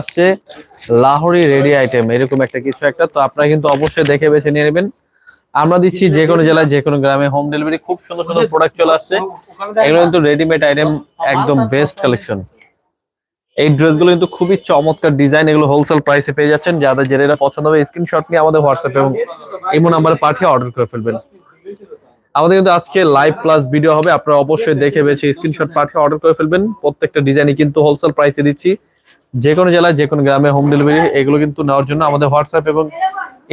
আসছে Lahori ready item, এরকম একটা কিছু একটা। তো আপনারা কিন্তু অবশ্যই দেখে বেছে নিয়ে নেবেন। আমরা দিচ্ছি যে কোনো জেলায়, যে কোনো গ্রামে হোম ডেলিভারি খুব সুন্দর সুন্দর প্রোডাক্ট চলে আসছে। এগুলো কিন্তু রেডিমেড আইটেম একদম বেস্ট কালেকশন এই ড্রেসগুলো কিন্তু খুবই চমৎকার ডিজাইন এগুলো হোলসেল প্রাইসে পেয়ে যাচ্ছেন। যাদের যেটা পছন্দ হবে স্ক্রিনশট নিয়ে আমাদের হোয়াটসঅ্যাপ এবং ইমো নাম্বারে পাঠিয়ে অর্ডার করে ফেলবেন। আমাদের কিন্তু আজকে লাইভ প্লাস ভিডিও হবে, আপনারা অবশ্যই দেখে বেছে স্ক্রিনশট পাঠিয়ে অর্ডার করে ফেলবেন। প্রত্যেকটা ডিজাইনই কিন্তু হোলসেল প্রাইসে দিচ্ছি। যে কোনো জেলায়, যে কোনো গ্রামে হোম ডেলিভারি এগুলো কিন্তু নেওয়ার জন্য আমাদের হোয়াটসঅ্যাপ এবং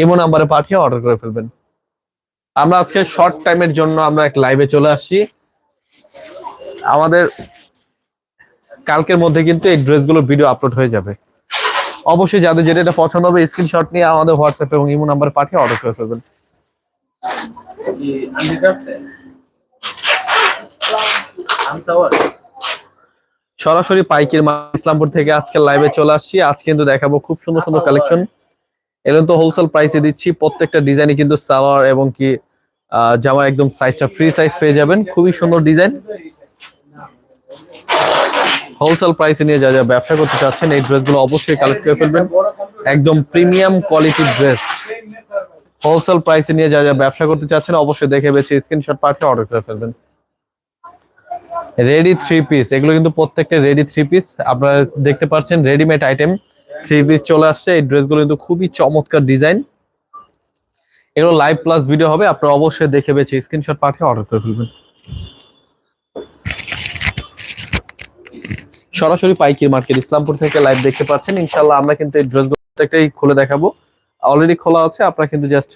ইমো নাম্বারে পাঠিয়ে অর্ডার করে ফেলবেন। আমরা আজকে শর্ট টাইমের জন্য আমরা এক লাইভে চলে আসছি। আমাদের কালকের মধ্যে কিন্তু এই ড্রেসগুলো ভিডিও আপলোড হয়ে যাবে। অবশ্যই যাদের যেটা এটা পছন্দ হবে স্ক্রিনশট নিয়ে আমাদের হোয়াটসঅ্যাপ এবং ইমো নাম্বারে পাঠিয়ে অর্ডার করে ফেলবেন। সরাসরি পাইকির ইসলামপুর থেকে আজকে লাইভে চলে আসছি। আজকে কিন্তু দেখাবো খুব সুন্দর সুন্দর কালেকশন এগুলো তো হোলসেল প্রাইসে দিচ্ছি। প্রত্যেকটা ডিজাইনে কিন্তু সালোয়ার এবং কি জামা একদম সাইজটা ফ্রি সাইজ পেয়ে যাবেন। খুবই সুন্দর ডিজাইন হোলসেল প্রাইসে নিয়ে যা যা ব্যবসা করতে চাচ্ছেন এই ড্রেসগুলো অবশ্যই কালেক্ট করে ফেলবেন। একদম প্রিমিয়াম কোয়ালিটির ড্রেস হোলসেল প্রাইসে নিয়ে যা যা ব্যবসা করতে চাচ্ছেন অবশ্যই দেখে বেছে স্ক্রিনশট পাঠিয়ে অর্ডার করে ফেলবেন। রেডি থ্রি পিস এগুলো কিন্তু প্রত্যেকটা রেডি থ্রি পিস আপনারা দেখতে পাচ্ছেন রেডিমেড আইটেম থ্রি পিস চলে আসছে। এই ড্রেসগুলো কিন্তু খুবই চমৎকার ডিজাইন এগুলো লাইভ প্লাস ভিডিও হবে। আপনারা অবশ্যই দেখে বেছে স্ক্রিনশট পাঠিয়ে অর্ডার করে ফেলবেন। সরাসরি পাইকির মার্কেট ইসলামপুর থেকে লাইভ দেখতে পাচ্ছেন। ইনশাল্লাহ আমরা কিন্তু এই ড্রেসগুলো প্রত্যেকটাই খুলে দেখাবো। অলরেডি খোলা আছে। আপনারা কিন্তু জাস্ট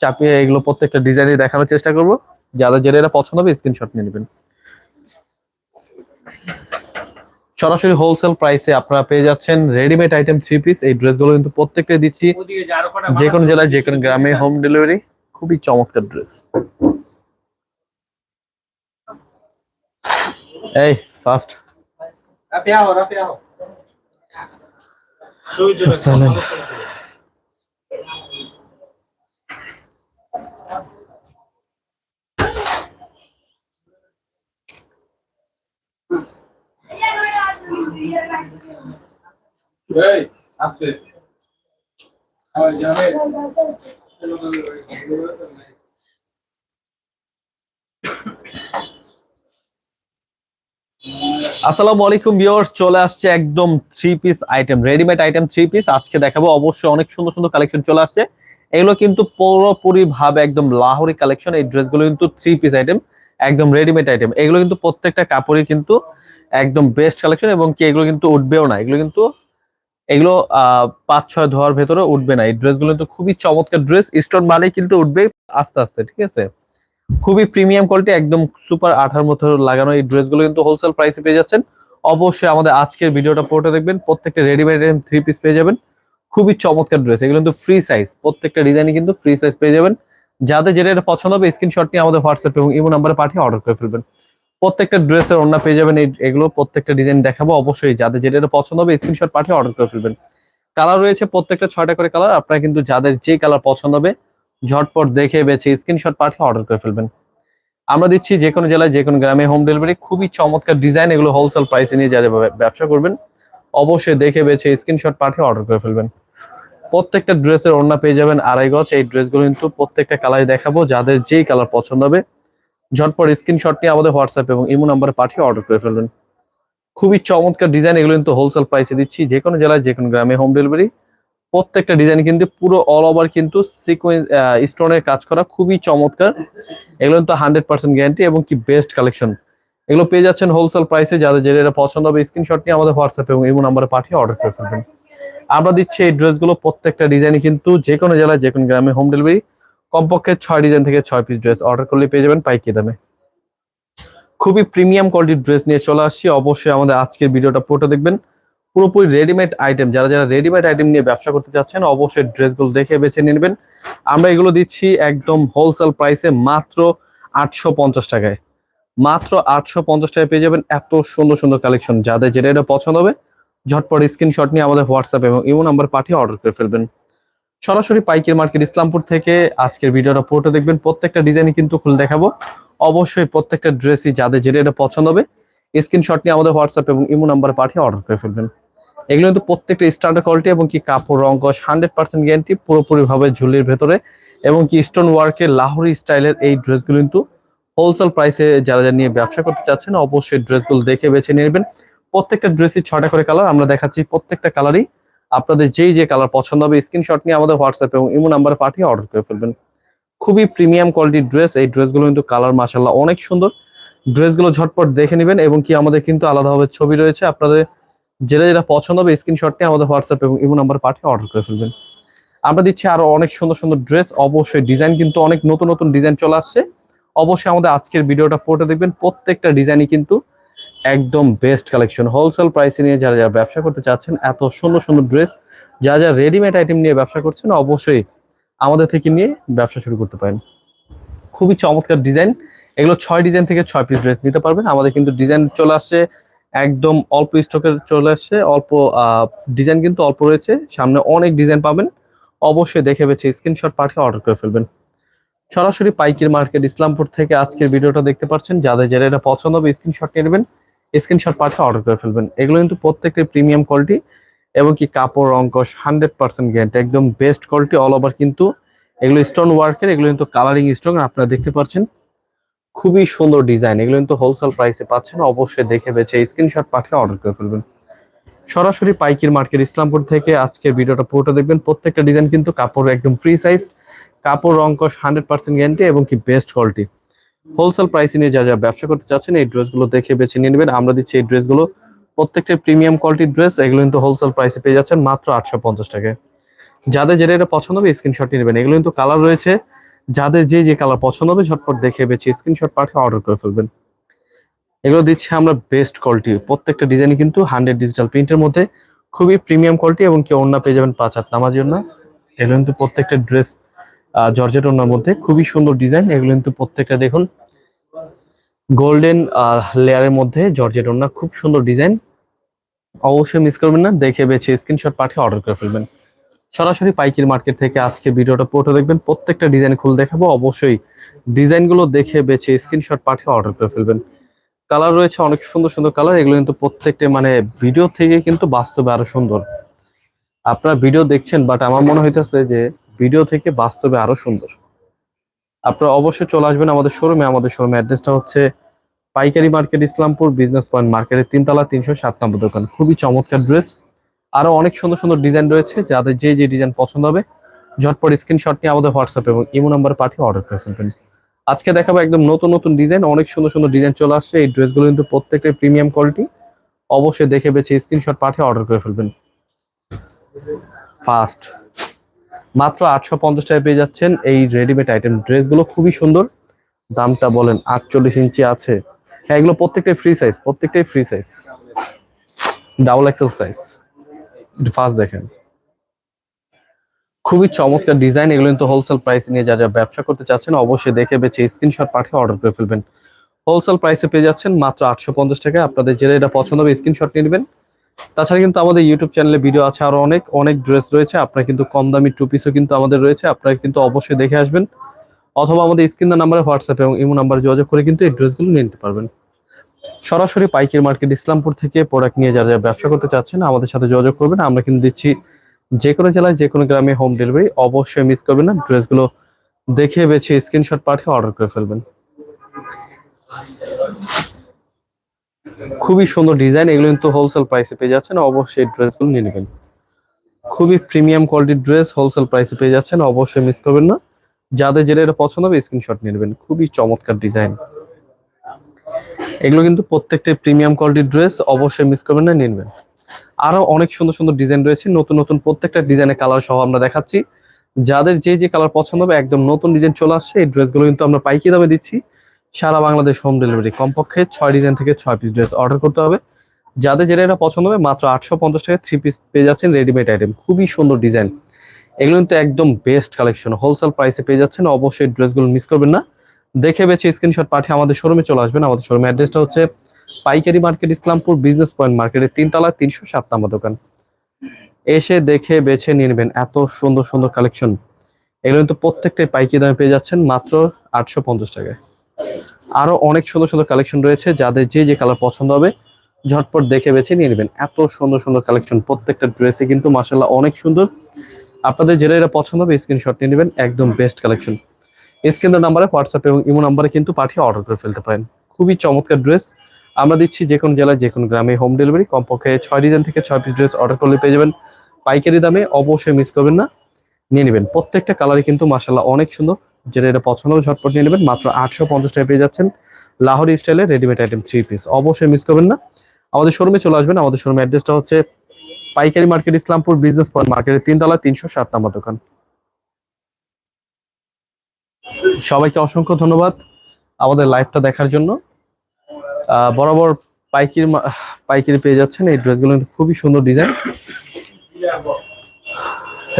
চাপিয়ে এগুলো প্রত্যেকটা ডিজাইনে দেখানোর চেষ্টা করব। যাদের যেটা পছন্দ হবে স্ক্রিনশট নিয়ে নেবেন। সরাসরি হোলসেল প্রাইসে আপনারা পেয়ে যাচ্ছেন রেডিমেড আইটেম থ্রি পিস এই ড্রেসগুলো কিন্তু প্রত্যেকটা দিচ্ছি। যে কোনো জেলায় যে কোনো গ্রামে হোম ডেলিভারি খুবই চমৎকার ড্রেস এই ফার্স্ট Rafiao, Rafiao. আসসালামু আলাইকুম ভিউয়ার্স, চলে আসছে একদম three piece item readymade item three piece আজকে দেখাবো, অবশ্যই অনেক সুন্দর সুন্দর কালেকশন চলে আসছে। এগুলো কিন্তু পুরোপুরি ভাবে একদম লাহোরি কালেকশন এই ড্রেসগুলো কিন্তু থ্রি পিস আইটেম একদম রেডিমেড আইটেম এগুলো কিন্তু প্রত্যেকটা কাপড়ই কিন্তু একদম বেস্ট কালেকশন এবং কি এগুলো কিন্তু উঠবেও না। এগুলো কিন্তু, এগুলো পাঁচ ছয় ধোয়ার ভেতরে উঠবে না। এই ড্রেসগুলো কিন্তু খুবই চমৎকার ড্রেস। স্টোন মানেই কিন্তু উঠবে আস্তে আস্তে, ঠিক আছে? খুবই প্রিমিয়াম কোয়ালিটি একদম সুপার আঠার মতো লাগানো এই ড্রেসগুলো কিন্তু হোলসেল প্রাইসে পেয়ে যাচ্ছেন। অবশ্যই আমাদের আজকের ভিডিওটা পুরোটা দেখবেন। প্রত্যেকটা রেডিমেড থ্রি পিস পেয়ে যাবেন। খুবই চমৎকার ড্রেস এগুলো কিন্তু ফ্রি সাইজ প্রত্যেকটা ডিজাইনই কিন্তু ফ্রি সাইজ পেয়ে যাবেন। যাদের যেটা পছন্দ হবে স্ক্রিনশট নিয়ে আমাদের হোয়াটসঅ্যাপ এবং ইমো নাম্বারে পাঠিয়ে অর্ডার করে ফেলবেন। প্রত্যেকটা ড্রেসের অন্য পেয়ে যাবেন। এগুলো প্রত্যেকটা ডিজাইন দেখাবো। অবশ্যই যাদের যেটা পছন্দ হবে স্ক্রিনশট পাঠিয়ে অর্ডার করে ফেলবেন। কালার রয়েছে প্রত্যেকটা ছয়টা করে কালার আপনারা কিন্তু যাদের যে কালার পছন্দ হবে, ঝটপট দেখে বেছে স্ক্রিনশট পাঠিয়ে অর্ডার করে ফেলবেন। আমরা দিচ্ছি যে কোনো জেলায়, যে কোনো গ্রামে হোম ডেলিভারি খুবই চমৎকার ডিজাইন এগুলো হোলসেল প্রাইসে নিয়ে যারা ব্যব- ব্যবসা করবেন। অবশ্যই দেখে বেছে স্ক্রিনশট পাঠিয়ে অর্ডার করে ফেলবেন। প্রত্যেকটা ড্রেসের ওড়না পেয়ে যাবেন আড়াই গজ। এই ড্রেসগুলো কিন্তু প্রত্যেকটা কালারই দেখাবো। যাদের যেই কালার পছন্দ হবে ঝটপট স্ক্রিনশট নিয়ে আমাদের হোয়াটসঅ্যাপ এবং ইমো নাম্বারে পাঠিয়ে অর্ডার করে ফেলবেন খুবই চমৎকার ডিজাইন এগুলো কিন্তু হোলসেল প্রাইসে দিচ্ছি, যে কোনো জেলায়, যে কোনো গ্রামে হোম ডেলিভারি প্রত্যেকটা ডিজাইন কিন্তু পুরো অল ওভার কিন্তু সিকোয়েন্স স্টোনের কাজ করা খুবই চমৎকার। এগুলো কিন্তু হান্ড্রেড পার্সেন্ট গ্যারান্টি এবং কি বেস্ট কালেকশন এগুলো পেয়ে যাচ্ছেন হোলসেল প্রাইসে যাদের যেটা পছন্দ হবে স্ক্রিনশট নিয়ে আমাদের হোয়াটসঅ্যাপ এবং ইমো নাম্বারে পাঠিয়ে অর্ডার করে ফেলবেন আমরা দিচ্ছি এই ড্রেসগুলো প্রত্যেকটা ডিজাইনই কিন্তু যে কোনো জেলায়, যে কোনো গ্রামে হোম ডেলিভারি কমপক্ষে ছয় ডিজাইন থেকে ছয় পিস ড্রেস অর্ডার করলে পেয়ে যাবেন পাইকি দামে। খুবই প্রিমিয়াম কোয়ালিটির ড্রেস নিয়ে চলে আসছি। অবশ্যই আমাদের আজকের ভিডিওটা পুরোটা দেখবেন। পুরোপুরি রেডিমেড আইটেম যারা যারা রেডিমেড আইটেম নিয়ে ব্যবসা করতে চাচ্ছেন, অবশ্যই ড্রেসগুলো দেখে বেছে নেবেন। আমরা এগুলো দিচ্ছি একদম হোলসেল প্রাইসে মাত্র আটশো পঞ্চাশ টাকায়। মাত্র আটশো পঞ্চাশ টাকায় পেয়ে যাবেন এত সুন্দর সুন্দর কালেকশন যাদের যেটা এটা পছন্দ হবে, ঝটপট স্ক্রিনশট নিয়ে আমাদের হোয়াটসঅ্যাপ এবং ইমো নাম্বার পাঠিয়ে অর্ডার করে ফেলবেন। সরাসরি পাইকের মার্কেট ইসলামপুর থেকে আজকের ভিডিওটা পুরোটা দেখবেন। প্রত্যেকটা ডিজাইনই কিন্তু খুলে দেখাবো। অবশ্যই প্রত্যেকটা ড্রেসই যাদের যেটা এটা পছন্দ হবে স্ক্রিনশট নিয়ে আমাদের হোয়াটসঅ্যাপ এবং ইমো নাম্বারে পাঠিয়ে অর্ডার করে ফেলবেন। এগুলো কিন্তু প্রত্যেকটা স্ট্যান্ডার্ড কোয়ালিটি এবং কি কাপড়, রং কস হান্ড্রেড পার্সেন্ট গ্যারান্টি পুরোপুরিভাবে ঝুলির ভেতরে এবং কি স্টোন ওয়ার্কের লাহোরি স্টাইলের এই ড্রেসগুলো কিন্তু হোলসেল প্রাইসে যারা যারা নিয়ে ব্যবসা করতে চাচ্ছেন, অবশ্যই ড্রেসগুলো দেখে বেছে নেবেন। প্রত্যেকটা ড্রেসই ছটা করে কালার আমরা দেখাচ্ছি প্রত্যেকটা কালারই আপনাদের যেই যে কালার পছন্দ হবে স্ক্রিনশট নিয়ে আমাদের হোয়াটসঅ্যাপ এবং ইমো নাম্বারে পাঠিয়ে অর্ডার করে ফেলবেন। খুবই প্রিমিয়াম কোয়ালিটির ড্রেস এই ড্রেসগুলো কিন্তু কালার মাসাল্লাহ অনেক সুন্দর। ড্রেসগুলো ঝটপট দেখে নেবেন এবং কি আমাদের কিন্তু আলাদাভাবে ছবি রয়েছে। আপনাদের যেটা যেটা পছন্দ হবে স্ক্রিনশট নিয়ে আমাদের হোয়াটসঅ্যাপ এবং ইমো নাম্বার পাঠিয়ে অর্ডার করে ফেলবেন। আমরা দিচ্ছি আরও অনেক সুন্দর সুন্দর ড্রেস অবশ্যই ডিজাইন কিন্তু অনেক নতুন নতুন ডিজাইন চলে আসছে। অবশ্যই আমাদের আজকের ভিডিওটা পড়ে দেখবেন। প্রত্যেকটা ডিজাইনই কিন্তু একদম বেস্ট কালেকশন হোলসেল প্রাইসে নিয়ে যারা যারা ব্যবসা করতে চাচ্ছেন, এত সুন্দর সুন্দর ড্রেস যা যা রেডিমেড আইটেম নিয়ে ব্যবসা করছেন, অবশ্যই আমাদের থেকে নিয়ে ব্যবসা শুরু করতে পারেন। খুবই চমৎকার ডিজাইন এগুলো ছয় ডিজাইন থেকে ছয় পিস ড্রেস নিতে পারবেন। আমাদের কিন্তু ডিজাইন চলে আসছে, একদম অল্প স্টকের চলে আসছে, অল্প ডিজাইন কিন্তু অল্প রয়েছে। সামনে অনেক ডিজাইন পাবেন। অবশ্যই দেখে বেছে স্ক্রিনশট পাঠিয়ে অর্ডার করে ফেলবেন। সরাসরি পাইকির মার্কেট ইসলামপুর থেকে আজকের ভিডিওটা দেখতে পাচ্ছেন। যাদের যারা এটা পছন্দ হবে স্ক্রিনশট নেবেন। স্ক্রিনশট পাঠিয়ে অর্ডার করে ফেলবেন। এগুলো কিন্তু প্রত্যেকটি প্রিমিয়াম কোয়ালিটি এবং কি কাপড় অঙ্কশ হান্ড্রেড পার্সেন্ট গ্যারান্টি একদম বেস্ট কোয়ালিটি অল ওভার কিন্তু এগুলো স্টোন ওয়ার্কের এগুলো কিন্তু কালারিং স্টোন আপনারা দেখতে পাচ্ছেন। খুবই সুন্দর ডিজাইন এগুলো কিন্তু হোলসেল প্রাইসে পাচ্ছেন, অবশ্যই দেখে বেছে স্ক্রিনশট পাঠিয়ে অর্ডার করে ফেলবেন। সরাসরি পাইকির মার্কেট ইসলামপুর থেকে আজকের ভিডিওটা পুরোটা দেখবেন। প্রত্যেকটা ডিজাইন কিন্তু কাপড় একদম ফ্রি সাইজ কাপড় রঙ্কশ হান্ড্রেড পার্সেন্ট গ্যারান্টি এবং কি বেস্ট কোয়ালিটি হোলসেল প্রাইসে নিয়ে যা যা ব্যবসা করতে চাচ্ছেন, এই ড্রেসগুলো দেখে বেছে নিয়ে নেবেন। আমরা দিচ্ছি এই ড্রেসগুলো প্রত্যেকটা প্রিমিয়াম কোয়ালিটির ড্রেস এগুলো কিন্তু হোলসেল প্রাইসে পেয়ে যাচ্ছেন মাত্র আটশো পঞ্চাশ টাকায়। যাদের যেটা এটা পছন্দ হবে স্ক্রিনশট নেবেন। এগুলো কিন্তু কালার রয়েছে। যাদের যে যে কালার পছন্দ হবে, ঝটপট দেখে বেছে স্ক্রিনশট পাঠিয়ে অর্ডার করে ফেলবেন। এগুলো দিচ্ছি আমরা বেস্ট কোয়ালিটি প্রত্যেকটা ডিজাইন কিন্তু হান্ড্রেড ডিজিটাল প্রিন্টের মধ্যে। খুবই প্রিমিয়াম কোয়ালিটি এবং কি ওড়না পেয়ে যাবেন পাঁচ হাত নামার জন্য। এগুলো কিন্তু প্রত্যেকটা ড্রেস জর্জেট ওড়নার মধ্যে। খুবই সুন্দর ডিজাইন, এগুলো কিন্তু প্রত্যেকটা দেখুন। গোল্ডেন লেয়ারের মধ্যে জর্জেট খুব সুন্দর ডিজাইন। অবশ্যই মিস করবেন না, দেখে বেছে স্ক্রিনশট পাঠিয়ে অর্ডার করে ফেলবেন। সরাসরি পাইকির মার্কেট থেকে আজকে ভিডিওটা পুরোটা দেখবেন, প্রত্যেকটা ডিজাইন খুলে দেখাবো। অবশ্যই ডিজাইনগুলো দেখে বেছে স্ক্রিনশট পাঠিয়ে অর্ডার করে ফেলবেন। কালার রয়েছে অনেক সুন্দর সুন্দর কালার, এগুলো কিন্তু প্রত্যেকটা মানে ভিডিও থেকে কিন্তু বাস্তবে আরও সুন্দর। আপনারা ভিডিও দেখছেন বাট আমার মনে হইতেছে যে ভিডিও থেকে বাস্তবে আরও সুন্দর। আপনারা অবশ্যই চলে আসবেন আমাদের শোরুমে। আমাদের শোরুমে অ্যাড্রেসটা হচ্ছে পাইকারি মার্কেট ইসলামপুর বিজনেস পয়েন্ট মার্কেটের তিনতলা তিনশো সাত নম্বর দোকান। খুবই চমৎকার ড্রেস। আরও অনেক সুন্দর সুন্দর ডিজাইন রয়েছে। যাদের যে যে ডিজাইন পছন্দ হবে, ঝটপট স্ক্রিনশট নিয়ে আমাদের হোয়াটসঅ্যাপ এবং ইমো নাম্বার পাঠিয়ে অর্ডার করে ফেলবেন। আজকে দেখাবো একদম নতুন নতুন ডিজাইন। অনেক সুন্দর সুন্দর ডিজাইন চলে আসছে। এই ড্রেসগুলো কিন্তু প্রত্যেকটা প্রিমিয়াম কোয়ালিটি। অবশ্যই দেখে বেছে স্ক্রিনশট পাঠিয়ে অর্ডার করে ফেলবেন। ফার্স্ট। মাত্র আটশো পঞ্চাশ টাকায় পেয়ে যাচ্ছেন এই রেডিমেড আইটেম ড্রেসগুলো খুবই সুন্দর। দামটা বলেন আটচল্লিশ ইঞ্চি আছে। হ্যাঁ এগুলো প্রত্যেকটাই ফ্রি সাইজ প্রত্যেকটাই free size double XL size first দেখেন। খুবই চমৎকার ডিজাইন এগুলো কিন্তু হোলসেল প্রাইস নিয়ে যা যা ব্যবসা করতে চাচ্ছেন অবশ্যই দেখে বেছে স্ক্রিনশট পাঠিয়ে অর্ডার করে ফেলবেন। হোলসেল প্রাইসে পেয়ে যাচ্ছেন মাত্র আটশো পঞ্চাশ টাকা আপনাদের যেটা এটা পছন্দ হবে স্ক্রিনশট নিয়ে নেবেন। তাছাড়া কিন্তু আমাদের ইউটিউব চ্যানেলে ভিডিও আছে আরও অনেক অনেক ড্রেস রয়েছে। আপনার কিন্তু কম দামি টু পিসও কিন্তু আমাদের রয়েছে। আপনারা কিন্তু অবশ্যই দেখে আসবেন। অথবা আমাদের স্ক্রিন নাম্বারে হোয়াটসঅ্যাপ এবং ইমো নাম্বারে যোগাযোগ করে কিন্তু এই ড্রেসগুলো নিয়ে নিতে পারবেন। সরাসরি পাইকারি মার্কেট ইসলামপুর থেকে প্রোডাক্ট নিয়ে যারা যারা ব্যবসা করতে চাচ্ছেন, আমাদের সাথে যোগাযোগ করবেন। আমরা কিন্তু দিচ্ছি যে কোনো জেলায়, যে কোনো গ্রামে হোম ডেলিভারি অবশ্যই মিস করবেন না। ড্রেসগুলো দেখে বেছে স্ক্রিনশট পাঠিয়ে অর্ডার করে ফেলবেন। খুবই সুন্দর ডিজাইন, এগুলো কিন্তু হোলসেল প্রাইসে পেয়ে যাচ্ছেন। অবশ্যই ড্রেসগুলো নিয়ে নেবেন। খুবই প্রিমিয়াম কোয়ালিটির ড্রেস হোলসেল প্রাইসে পেয়ে যাচ্ছেন, অবশ্যই মিস করবেন না। যাদের যেটা এটা পছন্দ হবে স্ক্রিনশট নিয়ে নেবেন। খুবই চমৎকার ডিজাইন। এগুলো কিন্তু প্রত্যেকটা প্রিমিয়াম কোয়ালিটির ড্রেস অবশ্যই মিস করবেন না, নিয়ে নেবেন। আরও অনেক সুন্দর সুন্দর ডিজাইন রয়েছে, নতুন নতুন প্রত্যেকটা ডিজাইনের কালার সহ আমরা দেখাচ্ছি। যাদের যে যে কালার পছন্দ হবে, একদম নতুন ডিজাইন চলে আসছে, এই ড্রেসগুলো কিন্তু আমরা পাইকি দামে দিচ্ছি। সারা বাংলাদেশ হোম ডেলিভারি কমপক্ষে ছয় ডিজাইন থেকে ছয় পিস ড্রেস অর্ডার করতে হবে। যাদের যেটা এটা পছন্দ হবে, মাত্র আটশো পঞ্চাশ টাকা থ্রি পিস পেয়ে যাচ্ছেন রেডিমেড আইটেম খুবই সুন্দর ডিজাইন এগুলো কিন্তু একদম বেস্ট কালেকশন হোলসেল প্রাইসে পেয়ে যাচ্ছেন। অবশ্যই ড্রেসগুলো মিস করবেন না। দেখে বেছে স্ক্রিনশট পাঠিয়ে আমাদের শোরুমে চলে আসবেন। আমাদের শোরুম অ্যাড্রেসটা হচ্ছে পাইকারি মার্কেট ইসলামপুর বিজনেস পয়েন্ট মার্কেটের তিনতলা, তিনশো সাত নাম্বার দোকান। এসে দেখে বেছে নিয়ে নেবেন এত সুন্দর সুন্দর কালেকশন এগুলো কিন্তু প্রত্যেকটাই পাইকারি দামে পেয়ে যাচ্ছেন মাত্র আটশো পঞ্চাশ টাকায়। আরও অনেক সুন্দর সুন্দর কালেকশন রয়েছে। যাদের যে যে কালার পছন্দ হবে, ঝটপট দেখে বেছে নিয়ে নেবেন। এত সুন্দর সুন্দর কালেকশন প্রত্যেকটা ড্রেসে কিন্তু মাসাল্লাহ অনেক সুন্দর। আপনাদের যেটা এটা পছন্দ হবে স্ক্রিনশট নিয়ে নেবেন, একদম বেস্ট কালেকশন স্ক্রিনের নাম্বারে হোয়াটসঅ্যাপ এবং ইমো নাম্বারে কিন্তু পাঠিয়ে অর্ডার করে ফেলতে পারেন। খুবই চমৎকার ড্রেস আমরা দিচ্ছি যে কোনো জেলায়, যে কোনো গ্রামে হোম ডেলিভারি কমপক্ষে ছয় ডিজাইন থেকে ছয় পিস ড্রেস অর্ডার করলে পেয়ে যাবেন। পাইকারি দামে অবশ্যই মিস করবেন না। নিয়ে নেবেন। প্রত্যেকটা কালারই কিন্তু মাসাল্লাহ অনেক সুন্দর। যেটা এটা পছন্দ হবে ঝটপট নিয়ে নেবেন। মাত্র আটশো পঞ্চাশ টাকা পেয়ে যাচ্ছেন লাহোর স্টাইলের রেডিমেড আইটেম থ্রি পিস অবশ্যই মিস করবেন না। আমাদের শোরুমে চলে আসবেন। আমাদের শোরুমের অ্যাড্রেসটা হচ্ছে পাইকারি মার্কেট ইসলামপুর বিজনেস পয়েন্ট মার্কেটের তিনতলা, তিনশো সাত নম্বর দোকান। সবাইকে অসংখ্য ধন্যবাদ আমাদের লাইভটা দেখার জন্য। বরাবর পাইকারি পাইকারি পেয়ে যাচ্ছেন। এই ড্রেসগুলো কিন্তু খুবই সুন্দর ডিজাইন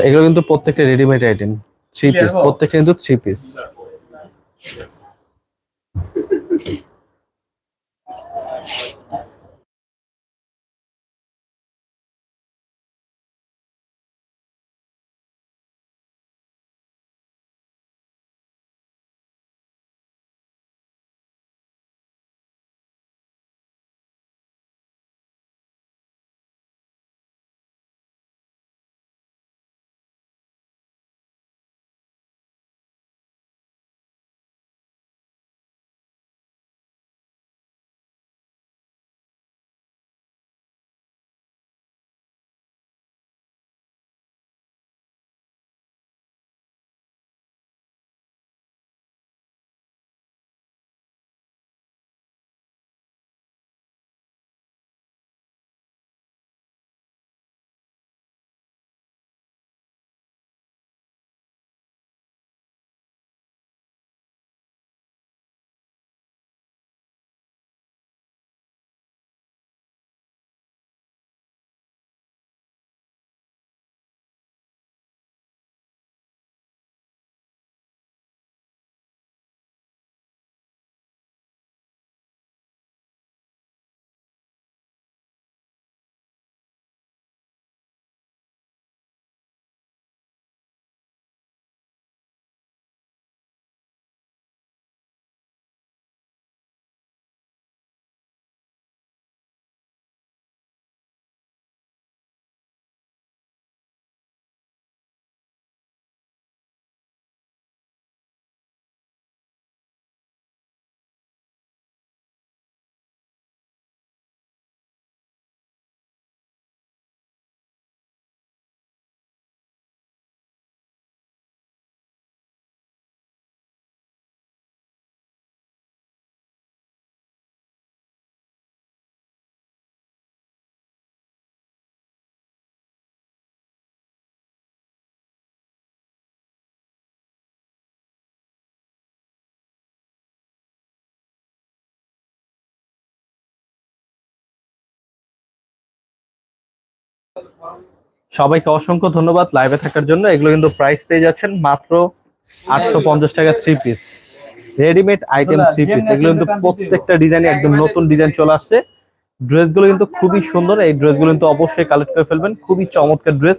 এগুলো কিন্তু প্রত্যেকটা রেডিমেড আইটেম থ্রি পিস প্রত্যেকটা কিন্তু থ্রি পিস সবাইকে অসংখ্য ধন্যবাদ লাইভে থাকার জন্য। এগুলো কিন্তু প্রাইস পেয়ে যাচ্ছেন মাত্র আটশো পঞ্চাশ টাকা three piece readymade item three piece এগুলো কিন্তু প্রত্যেকটা ডিজাইনে একদম নতুন ডিজাইন চলে আসছে। ড্রেসগুলো কিন্তু খুবই সুন্দর। এই ড্রেসগুলো কিন্তু অবশ্যই কালেক্ট করে ফেলবেন। খুবই চমৎকার ড্রেস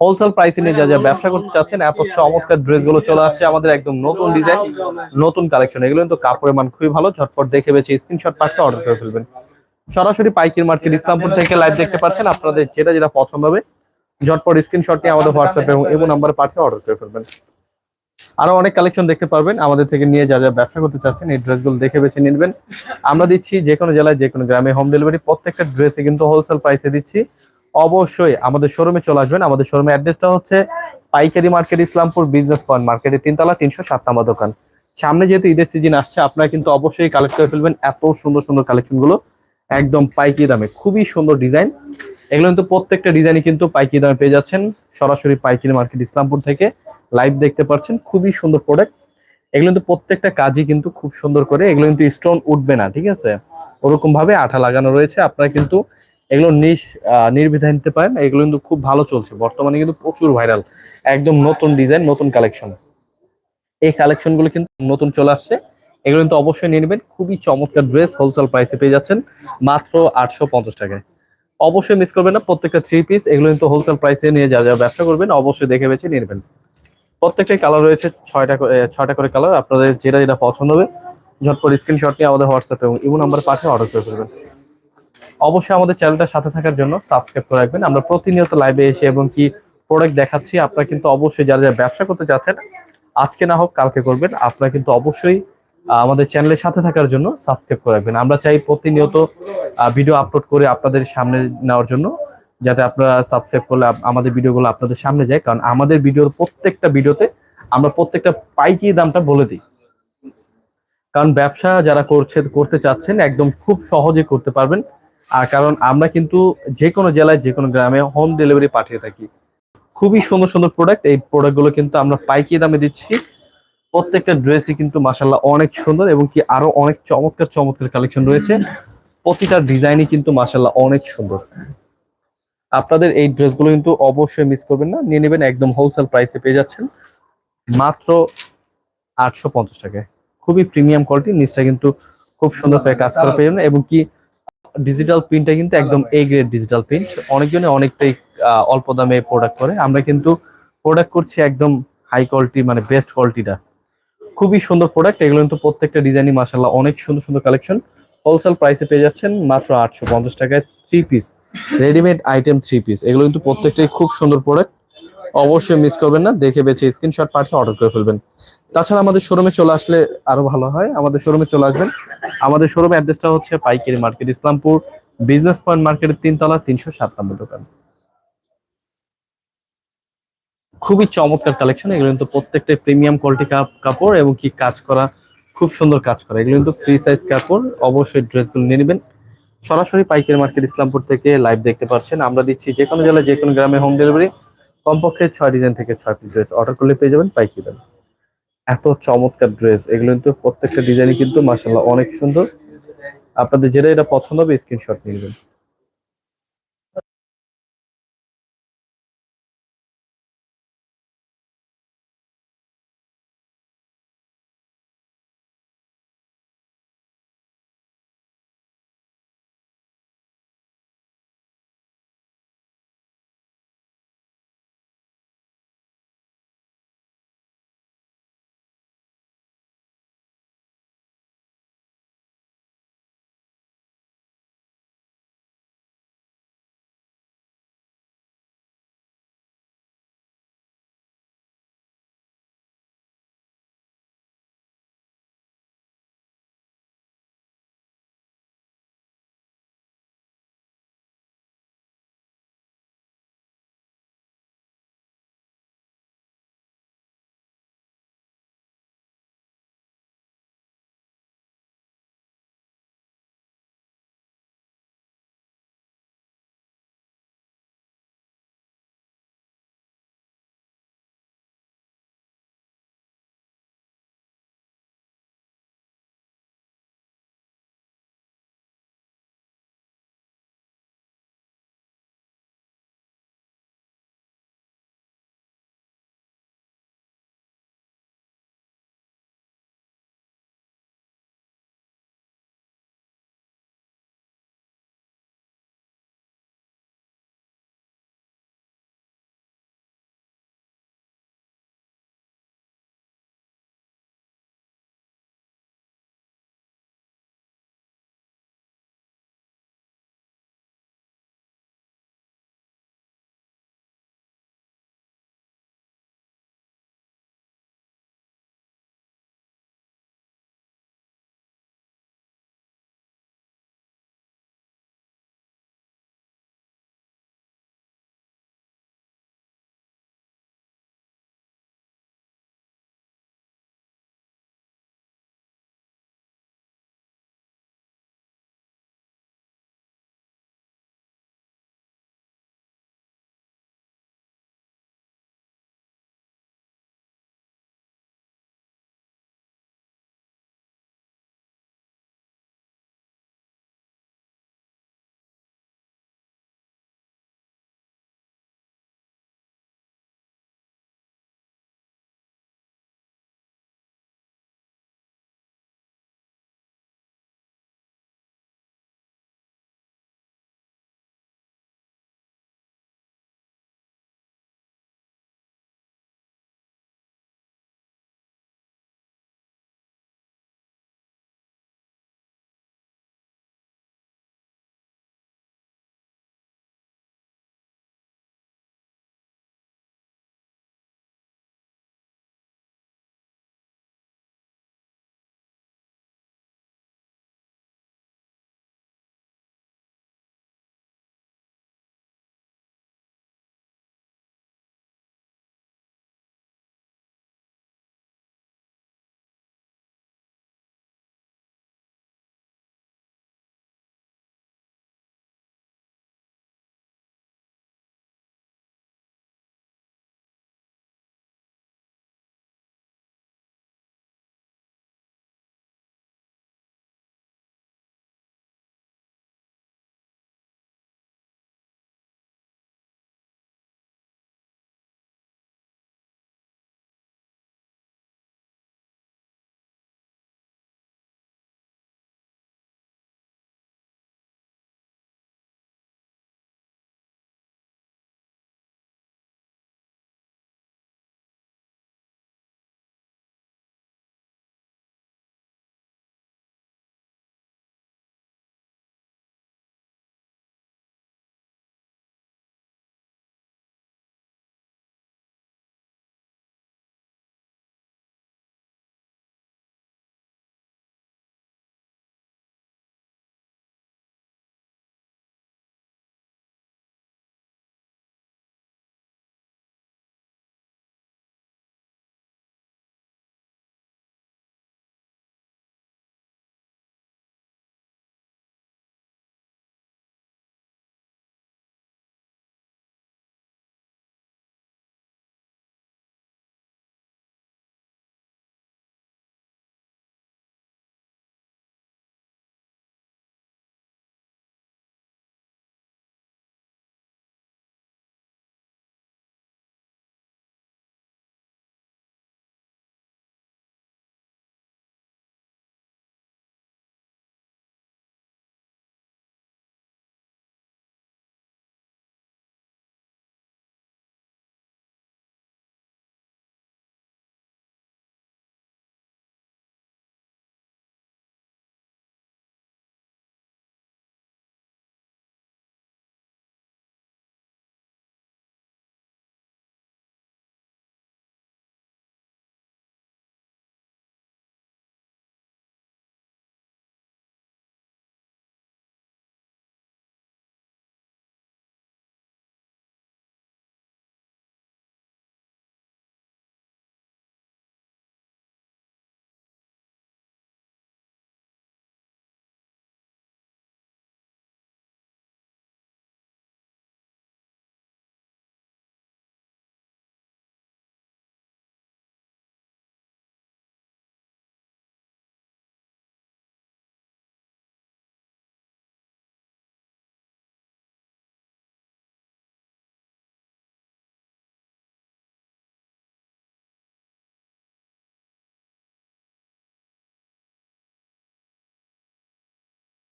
হোলসেল প্রাইসে নিয়ে যা যা ব্যবসা করতে চাচ্ছেন এত চমৎকার ড্রেসগুলো চলে আসছে আমাদের একদম নতুন ডিজাইন নতুন কালেকশন এগুলো কিন্তু কাপড়ের মান খুবই ভালো। ঝটপট দেখে বেছে স্ক্রিনশট পাঠিয়ে অর্ডার করে ফেলবেন। সরাসরি পাইকির মার্কেট ইসলামপুর থেকে লাইভ দেখতে পাচ্ছেন। আপনাদের যেটা যেটা পছন্দ হবে ঝটপট স্ক্রিনশট নিয়ে আমাদের হোয়াটসঅ্যাপ এবং এমন নাম্বার পাঠিয়ে অর্ডার করে ফেলবেন। আরও অনেক কালেকশন দেখতে পারবেন। আমাদের থেকে নিয়ে যা যা ব্যবসা করতে চাচ্ছেন এই ড্রেসগুলো দেখে বেছে নিবেন আমরা দিচ্ছি যে কোনো জেলায় যে কোনো গ্রামে হোম ডেলিভারি প্রত্যেকটা ড্রেসে কিন্তু হোলসেল প্রাইসে দিচ্ছি। অবশ্যই আমাদের শোরুমে চলে আসবেন। আমাদের শোরুমের অ্যাড্রেসটা হচ্ছে পাইকারি মার্কেট ইসলামপুর বিজনেস পয়েন্ট মার্কেটের তিনতলা তিনশো সাত নম্বর দোকান। সামনে যেহেতু ঈদের সিজন আসছে আপনারা কিন্তু অবশ্যই কালেক্ট করে ফেলবেন। এত সুন্দর সুন্দর কালেকশনগুলো। একদম পাইকি দামে, খুবই সুন্দর ডিজাইন। এগুলো কিন্তু প্রত্যেকটা ডিজাইনই কিন্তু পাইকি দামে পেয়ে যাচ্ছেন। সরাসরি পাইকারি মার্কেট ইসলামপুর থেকে লাইভ দেখতে পাচ্ছেন খুবই সুন্দর প্রোডাক্ট এগুলো কিন্তু প্রত্যেকটা কাজই কিন্তু খুব সুন্দর করে, এগুলো কিন্তু স্টোন উঠবে না, ঠিক আছে? ওরকম ভাবে আঠা লাগানো রয়েছে, আপনারা কিন্তু এগুলো নির্দ্বিধায় নিতে পারেন। এগুলো কিন্তু খুব ভালো চলছে, বর্তমানে কিন্তু প্রচুর ভাইরাল একদম নতুন ডিজাইন, নতুন কালেকশন এই কালেকশনগুলো কিন্তু নতুন চলে আসছে। এগুলো কিন্তু অবশ্যই নিয়ে নেবেন। খুবই চমৎকার ড্রেস হোলসেল প্রাইসে পেয়ে যাচ্ছেন। মাত্র আটশো পঞ্চাশ টাকায়। অবশ্যই মিস করবেন না, প্রত্যেকটা থ্রি পিস এগুলো কিন্তু হোলসেল প্রাইসে নিয়ে যা যা ব্যবসা করবেন, অবশ্যই দেখে বেছে নিয়ে নেবেন। প্রত্যেকটাই কালার রয়েছে, ছয়টা ছয়টা করে কালার আপনাদের যেটা যেটা পছন্দ হবে, ঝটপট স্ক্রিনশট নিয়ে আমাদের হোয়াটসঅ্যাপ এবং ইমো নাম্বার পাঠিয়ে অর্ডার করে ফেলবেন। অবশ্যই আমাদের চ্যানেলটার সাথে থাকার জন্য সাবস্ক্রাইব করে রাখবেন। আমরা প্রতিনিয়ত লাইভে এসে এবং কি প্রোডাক্ট দেখাচ্ছি, আপনারা কিন্তু অবশ্যই যারা যারা ব্যবসা করতে চাচ্ছেন আজকে না হোক, কালকে করবেন। আপনারা কিন্তু অবশ্যই আমাদের চ্যানেলের সাথে থাকার জন্য সাবস্ক্রাইব করে রাখবেন। আমরা চাই প্রতিনিয়ত ভিডিও আপলোড করে আপনাদের সামনে নেওয়ার জন্য, যাতে আপনারা সাবস্ক্রাইব করলে আমাদের ভিডিওগুলো আপনাদের সামনে যায়। কারণ আমাদের ভিডিওর প্রত্যেকটা ভিডিওতে আমরা প্রত্যেকটা পাইকি দামটা বলে দিই। কারণ ব্যবসা যারা করছে, করতে চাচ্ছেন, একদম খুব সহজে করতে পারবেন। আর কারণ আমরা কিন্তু যে কোনো জেলায়, যে কোনো গ্রামে হোম ডেলিভারি পাঠিয়ে থাকি। খুবই সুন্দর সুন্দর প্রোডাক্ট এই প্রোডাক্টগুলো কিন্তু আমরা পাইকি দামে দিচ্ছি। প্রত্যেকটা ড্রেসই কিন্তু মাসাল্লাহ অনেক সুন্দর এবং কি আরও অনেক চমৎকার চমৎকার কালেকশন রয়েছে। প্রতিটা ডিজাইনই কিন্তু মাসাল্লাহ অনেক সুন্দর। আপনাদের এই ড্রেসগুলো কিন্তু অবশ্যই মিস করবেন না। নিয়ে নেবেন একদম হোলসেল প্রাইসে পেয়ে যাচ্ছেন। মাত্র আটশো পঞ্চাশ টাকায়। খুবই প্রিমিয়াম কোয়ালিটি নিচটা কিন্তু খুব সুন্দর করে কাজ করা পেয়ে এবং কি ডিজিটাল প্রিন্টটা কিন্তু একদম এ গ্রেড ডিজিটাল প্রিন্ট অনেকজনে অনেকটাই অল্প দামে প্রোডাক্ট করে। আমরা কিন্তু প্রোডাক্ট করছি একদম হাই কোয়ালিটি মানে বেস্ট কোয়ালিটিটা খুবই সুন্দর প্রোডাক্ট এগুলো কিন্তু প্রত্যেকটা ডিজাইনই মাসাল্লাহ অনেক সুন্দর সুন্দর কালেকশন হোলসেল প্রাইসে পেয়ে যাচ্ছেন মাত্র আটশো পঞ্চাশ টাকায় three piece readymade item three piece এগুলো কিন্তু প্রত্যেকটাই খুব সুন্দর প্রোডাক্ট অবশ্যই মিস করবেন না। দেখে বেছে স্ক্রিনশট পাঠিয়ে অর্ডার করে ফেলবেন। তাছাড়া আমাদের শোরুমে চলে আসলে আরও ভালো হয়। আমাদের শোরুমে চলে আসবেন। আমাদের শোরুম অ্যাড্রেসটা হচ্ছে পাইকারি মার্কেট ইসলামপুর বিজনেস পয়েন্ট মার্কেটের তিনতলা, তিনশো সাত নম্বর দোকান। খুবই চমৎকার কালেকশন এগুলো কিন্তু প্রত্যেকটা প্রিমিয়াম কোয়ালিটি কাপড় এবং কি কাজ করা, খুব সুন্দর কাজ করা। এগুলো কিন্তু ফ্রি সাইজ কাপড়, অবশ্যই ড্রেসগুলো নিয়ে নেবেন। সরাসরি পাইকারি মার্কেট ইসলামপুর থেকে লাইভ দেখতে পাচ্ছেন আমরা দিচ্ছি যে কোনো জেলায় যে কোনো গ্রামে হোম ডেলিভারি কমপক্ষে ছয় ডিজাইন থেকে ছয় পিস ড্রেস অর্ডার করলে পেয়ে যাবেন, পাইকারি দাম। এত চমৎকার ড্রেস এগুলো কিন্তু প্রত্যেকটা ডিজাইনই কিন্তু মাসাল্লাহ অনেক সুন্দর। আপনাদের যেটা এটা পছন্দ হবে স্ক্রিনশট নিয়ে নেবেন।